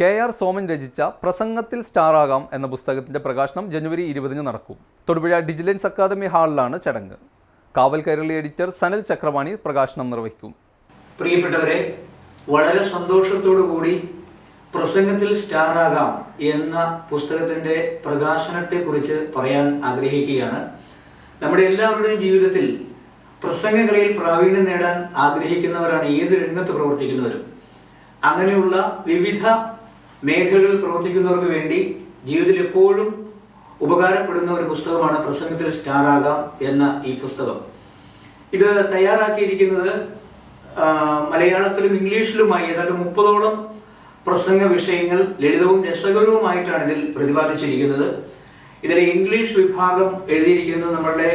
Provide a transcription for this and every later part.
K R Soman രചിച്ച പ്രസംഗത്തിൽ സ്റ്റാറാകാം എന്ന പുസ്തകത്തിന്റെ പ്രകാശനം ജനുവരി ഇരുപതിന് നടക്കും. തൊടുപുഴ ഡിജിലൻസ് അക്കാദമി ഹാളിലാണ് ചടങ്ങ്. കാവൽ കൈരളി എഡിറ്റർ സനൽ ചക്രവാണി പ്രകാശനം നിർവഹിക്കും. പ്രിയപ്പെട്ടവരെ വളരെ സന്തോഷത്തോടു കൂടി പ്രസംഗത്തിൽ സ്റ്റാറാകാം എന്ന പുസ്തകത്തിന്റെ പ്രകാശനത്തെക്കുറിച്ച് പറയാൻ ആഗ്രഹിക്കുകയാണ്. നമ്മുടെ എല്ലാവരുടെയും ജീവിതത്തിൽ പ്രസംഗകലയിൽ പ്രാവീണ്യം നേടാൻ ആഗ്രഹിക്കുന്നവരാണ് ഏത് രംഗത്ത് പ്രവർത്തിക്കുന്നവരും. അങ്ങനെയുള്ള വിവിധ മേഖലകളിൽ പ്രവർത്തിക്കുന്നവർക്ക് വേണ്ടി ജീവിതത്തിൽ എപ്പോഴും ഉപകാരപ്പെടുന്ന ഒരു പുസ്തകമാണ് പ്രസംഗത്തിൽ സ്റ്റാറാകാം എന്ന ഈ പുസ്തകം. ഇത് തയ്യാറാക്കിയിരിക്കുന്നത് മലയാളത്തിലും ഇംഗ്ലീഷിലുമായി ഏതാണ്ട് മുപ്പതോളം പ്രസംഗ വിഷയങ്ങൾ ലളിതവും രസകരവുമായിട്ടാണ് ഇതിൽ പ്രതിപാദിച്ചിരിക്കുന്നത്. ഇതിലെ ഇംഗ്ലീഷ് വിഭാഗം എഴുതിയിരിക്കുന്നത് നമ്മളുടെ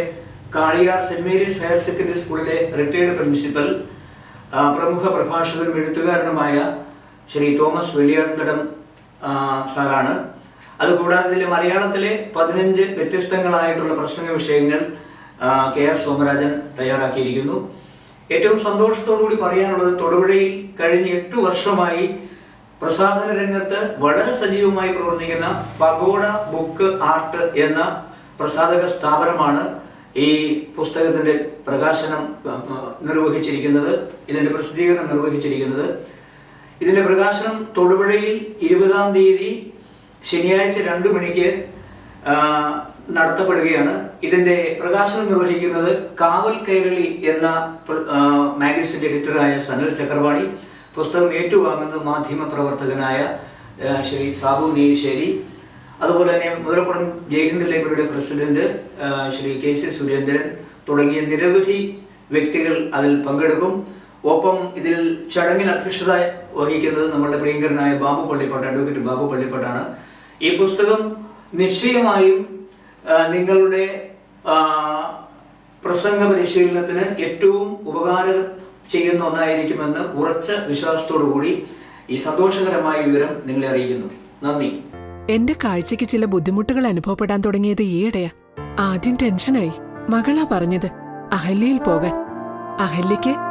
Kaliyar Saint Mary's higher secondary സ്കൂളിലെ റിട്ടയർഡ് പ്രിൻസിപ്പൽ പ്രമുഖ പ്രഭാഷകനും എഴുത്തുകാരനുമായ ശ്രീ തോമസ് വെള്ളിയാട്ടം സാറാണ്. അതുകൂടാതെ ഇതിൽ മലയാളത്തിലെ പതിനഞ്ച് വ്യത്യസ്തങ്ങളായിട്ടുള്ള പ്രസംഗ വിഷയങ്ങൾ കെ ആർ സോമരാജൻ തയ്യാറാക്കിയിരിക്കുന്നു. ഏറ്റവും സന്തോഷത്തോടുകൂടി പറയാനുള്ളത് തൊടുപുഴയിൽ കഴിഞ്ഞ എട്ട് വർഷമായി പ്രസാധന രംഗത്ത് വളരെ സജീവമായി പ്രവർത്തിക്കുന്ന പഗോഡ ബുക്ക് ആർട്ട് എന്ന പ്രസാധക സ്ഥാപനമാണ് ഈ പുസ്തകത്തിന്റെ പ്രകാശനം നിർവഹിച്ചിരിക്കുന്നത് ഇതിന്റെ പ്രസിദ്ധീകരണം നിർവഹിച്ചിരിക്കുന്നത്. ഇതിന്റെ പ്രകാശനം തൊടുപുഴയിൽ ഇരുപതാം തീയതി ശനിയാഴ്ച രണ്ടു മണിക്ക് നടത്തപ്പെടുകയാണ്. ഇതിന്റെ പ്രകാശനം നിർവഹിക്കുന്നത് കാവൽ കൈരളി എന്ന മാഗസിന്റെ എഡിറ്ററായ സനൽ ചക്രവാണി പുസ്തകം ഏറ്റുവാങ്ങുന്നത് മാധ്യമ പ്രവർത്തകനായ ശ്രീ സാബു നീശ്ശേരി അതുപോലെ തന്നെ മുതലക്കുളം ജയഹിന്ദ് ലൈബ്രറിയുടെ president Sri K C Surendran തുടങ്ങിയ നിരവധി വ്യക്തികൾ അതിൽ പങ്കെടുക്കും. ഒപ്പം ഇതിൽ ചടങ്ങിൽ അധ്യക്ഷത വഹിക്കുന്നത് നമ്മുടെ പ്രിയങ്കരനായ ബാബു പള്ളിപ്പാട്ട് അഡ്വക്കേറ്റ് ബാബു പള്ളിപ്പാട്ടാണ്. ഈ പുസ്തകം നിശ്ചയമായും നിങ്ങളുടെ പ്രസംഗ പരിശീലനത്തിന് ഏറ്റവും ഉപകാരം ചെയ്യുന്ന ഒന്നായിരിക്കുമെന്ന് ഉറച്ച വിശ്വാസത്തോടു കൂടി ഈ സന്തോഷകരമായ വിവരം നിങ്ങളെ അറിയിക്കുന്നു. നന്ദി. എന്റെ കാഴ്ചയ്ക്ക് ചില ബുദ്ധിമുട്ടുകൾ അനുഭവപ്പെടാൻ തുടങ്ങിയത് ഈയിടെയാ. ആദ്യം ടെൻഷനായി. മകളാ പറഞ്ഞത് അഹല്യയിൽ പോകാൻ. അഹല്യയ്ക്ക്